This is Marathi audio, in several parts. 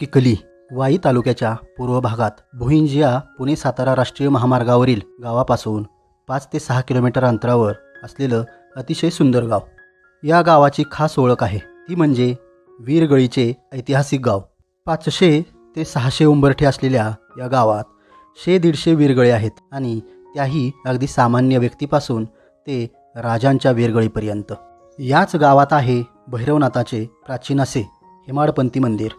किकली वाई तालुक्याच्या पूर्व भागात भुईंजिया पुणे सातारा राष्ट्रीय महामार्गावरील गावापासून पाच ते सहा किलोमीटर अंतरावर असलेलं अतिशय सुंदर गाव. या गावाची खास ओळख आहे. ती म्हणजे वीरगळीचे ऐतिहासिक गाव. पाचशे ते सहाशे उंबरठे असलेल्या या गावात शे दीडशे वीरगळे आहेत आणि त्याही अगदी सामान्य व्यक्तीपासून ते राजांच्या वीरगळीपर्यंत. याच गावात आहे भैरवनाथाचे प्राचीन असे हेमाडपंथी मंदिर.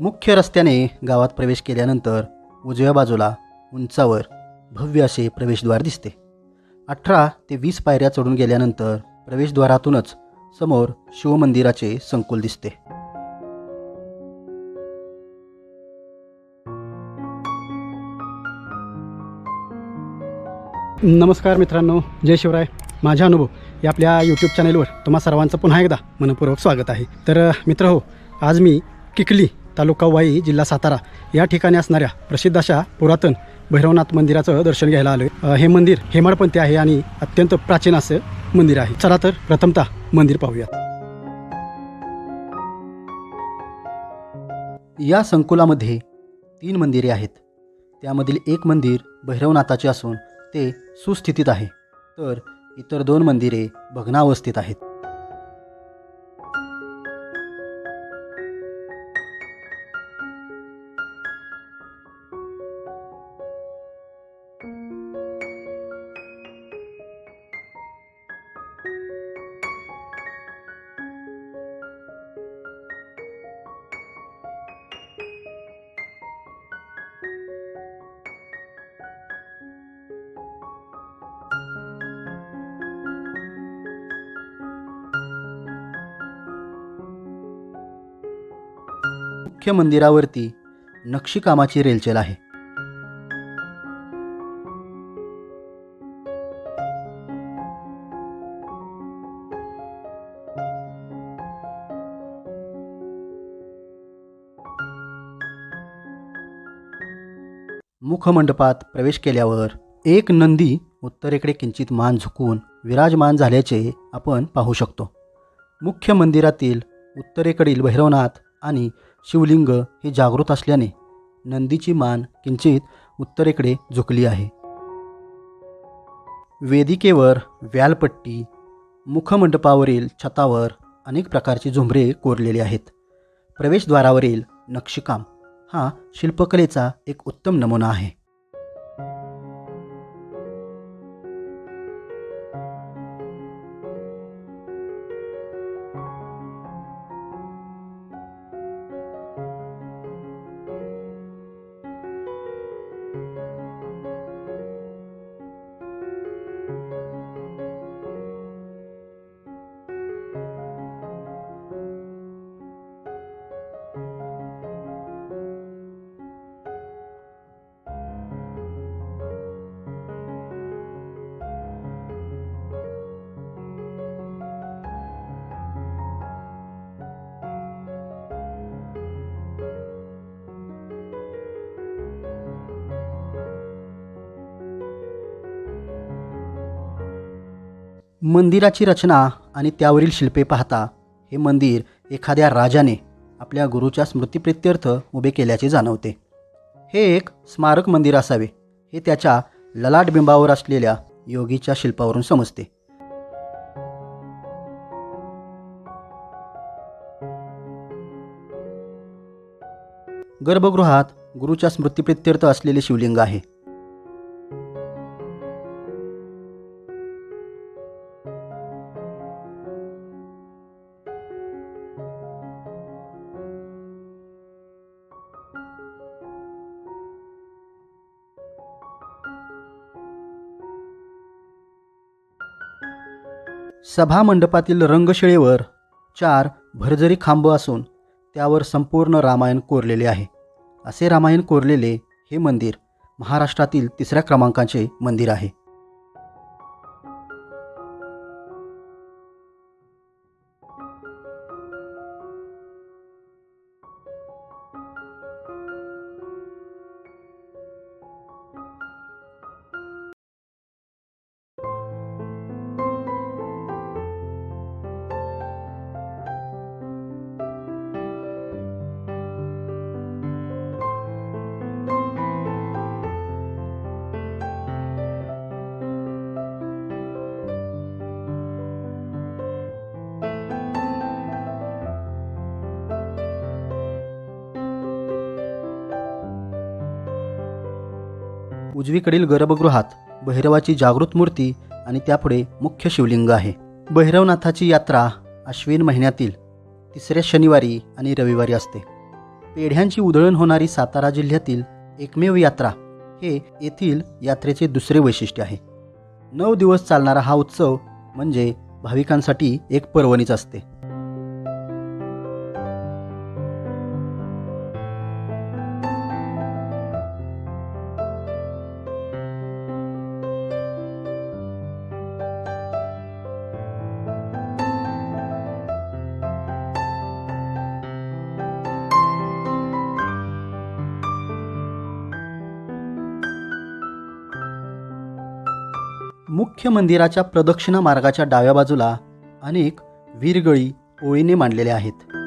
मुख्य रस्त्याने गावात प्रवेश केल्यानंतर उजव्या बाजूला उंचावर भव्य असे प्रवेशद्वार दिसते. अठरा ते वीस पायऱ्या चढून गेल्यानंतर प्रवेशद्वारातूनच समोर शिवमंदिराचे संकुल दिसते. नमस्कार मित्रांनो जय शिवराय. माझा अनुभव या आपल्या यूट्यूब चॅनेलवर तुम्हा सर्वांचं पुन्हा एकदा मनपूर्वक स्वागत आहे. तर मित्र हो आज मी किकली तालुका वाई जिल्हा सातारा या ठिकाणी असणाऱ्या प्रसिद्ध अशा पुरातन भैरवनाथ मंदिराचं दर्शन घ्यायला आलं हे मंदिर हेमाडपंथी आहे आणि अत्यंत प्राचीन असं मंदिर आहे. चला तर प्रथमतः मंदिर पाहूया या संकुलामध्ये तीन मंदिरे आहेत. त्यामधील एक मंदिर भैरवनाथाचे असून ते सुस्थितीत आहे. तर इतर दोन मंदिरे भग्नावस्थेत आहेत. मुख्य मंदिरावरती नक्षीकामाची रेलचेल आहे. मुखमंडपात प्रवेश केल्यावर एक नंदी उत्तरेकडे किंचित मान झुकून विराजमान झाल्याचे आपण पाहू शकतो. मुख्य मंदिरातील उत्तरेकडील भैरवनाथ आणि शिवलिंग हे जागृत असल्याने नंदीची मान किंचित उत्तरेकडे झुकली आहे. वेदिकेवर व्यालपट्टी मुखमंडपावरील छतावर अनेक प्रकारची झुंबरे कोरलेली आहेत. प्रवेशद्वारावरील नक्षीकाम हा शिल्पकलेचा एक उत्तम नमुना आहे. मंदिराची रचना आणि त्यावरील शिल्पे पाहता हे मंदिर एखाद्या राजाने आपल्या गुरुच्या स्मृतिप्रित्यर्थ उभे केल्याचे जाणवते. हे एक स्मारक मंदिर असावे हे त्याच्या ललाटबिंबावर असलेल्या योगीच्या शिल्पावरून समजते. गर्भगृहात गुरुच्या स्मृतिप्रित्यर्थ असलेले शिवलिंग आहे. सभा मंडपातील रंगशिळेवर चार भरजरी खांब असून त्यावर संपूर्ण रामायण कोरलेले आहे. असे रामायण कोरलेले हे मंदिर महाराष्ट्रातील तिसऱ्या क्रमांकाचे मंदिर आहे. उजवीकडील गर्भगृहात भैरवाची जागृत मूर्ती आणि त्यापुढे मुख्य शिवलिंग आहे. भैरवनाथाची यात्रा अश्विन महिन्यातील तिसऱ्या शनिवारी आणि रविवारी असते. पेढ्यांची उधळण होणारी सातारा जिल्ह्यातील एकमेव यात्रा हे येथील यात्रेचे दुसरे वैशिष्ट्य आहे. नऊ दिवस चालणारा हा उत्सव म्हणजे भाविकांसाठी एक पर्वणीच असते. मुख्य मंदिराच्या प्रदक्षिणा मार्गाच्या डाव्या बाजूला अनेक वीरगळी ओळीने मांडलेल्या आहेत.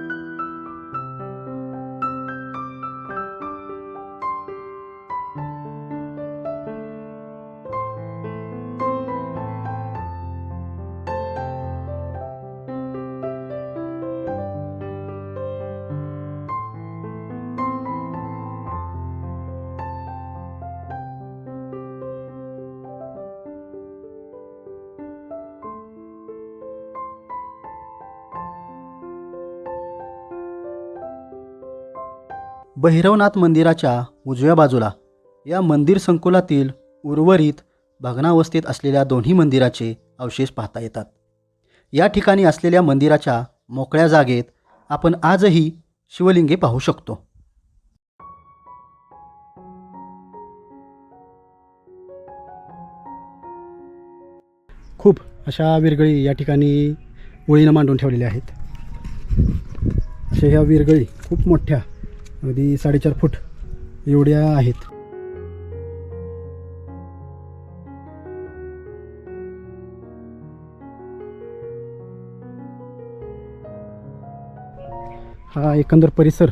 भैरवनाथ मंदिराच्या उजव्या बाजूला या मंदिर संकुलातील उर्वरित भग्नावस्थेत असलेल्या दोन्ही मंदिराचे अवशेष पाहता येतात. या ठिकाणी असलेल्या मंदिराच्या मोकळ्या जागेत आपण आजही शिवलिंगे पाहू शकतो. खूप अशा विरगळी या ठिकाणी ओळीनं मांडून ठेवलेल्या आहेत. अशा ह्या विरगळी खूप मोठ्या अगदी साडेचार फूट एवढ्या आहेत. हा एकंदर परिसर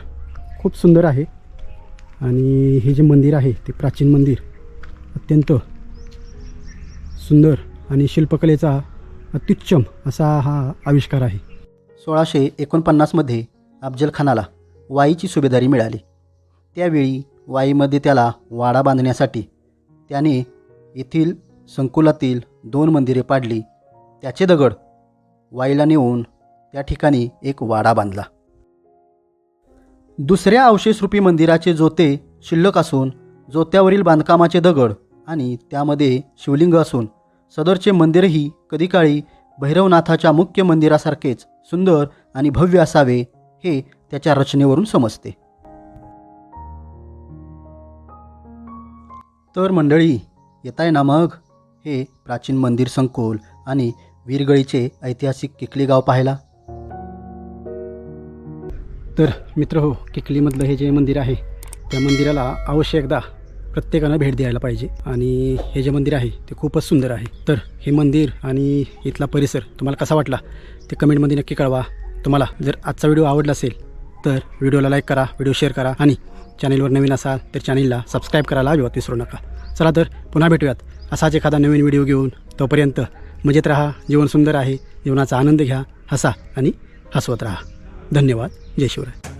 खूप सुंदर आहे. आणि हे जे मंदिर आहे ते प्राचीन मंदिर अत्यंत सुंदर आणि शिल्पकलेचा अत्युच्चम असा हा आविष्कार आहे. सोळाशे एकोणपन्नासमध्ये अफजल खानाला वाईची सुभेदारी मिळाली. त्यावेळी वाईमध्ये त्याला वाडा बांधण्यासाठी त्याने येथील संकुलातील दोन मंदिरे पाडली. त्याचे दगड वाईला नेऊन त्या ठिकाणी एक वाडा बांधला. दुसऱ्या अवशेषरूपी मंदिराचे जोते शिल्लक असून जोत्यावरील बांधकामाचे दगड आणि त्यामध्ये शिवलिंग असून सदरचे मंदिरही कधीकाळी भैरवनाथाच्या मुख्य मंदिरासारखेच सुंदर आणि भव्य असावे हे त्याच्या रचनेवरून समजते. तर मंडळी येताय ना मग? हे प्राचीन मंदिर संकुल आणि वीरगळीचे ऐतिहासिक किकली गाव पाहायला. तर मित्र हो किकलीमधलं हे जे मंदिर आहे त्या मंदिराला अवश्य एकदा प्रत्येकानं भेट द्यायला पाहिजे आणि हे जे मंदिर आहे ते खूपच सुंदर आहे. तर हे मंदिर आणि इथला परिसर तुम्हाला कसा वाटला ते कमेंटमध्ये नक्की कळवा. तुम्हाला जर आजचा व्हिडिओ आवडला असेल तर व्हिडिओला लाईक करा व्हिडिओ शेअर करा आणि चॅनेलवर नवीन असाल तर चॅनेलला सबस्क्राईब करायला अजिबात विसरू नका. चला तर पुन्हा भेटूयात. असाच एखादा नवीन व्हिडिओ घेऊन तोपर्यंत मजेत राहा जीवन सुंदर आहे जीवनाचा आनंद घ्या हसा आणि हसवत राहा. धन्यवाद. जय शिवराय.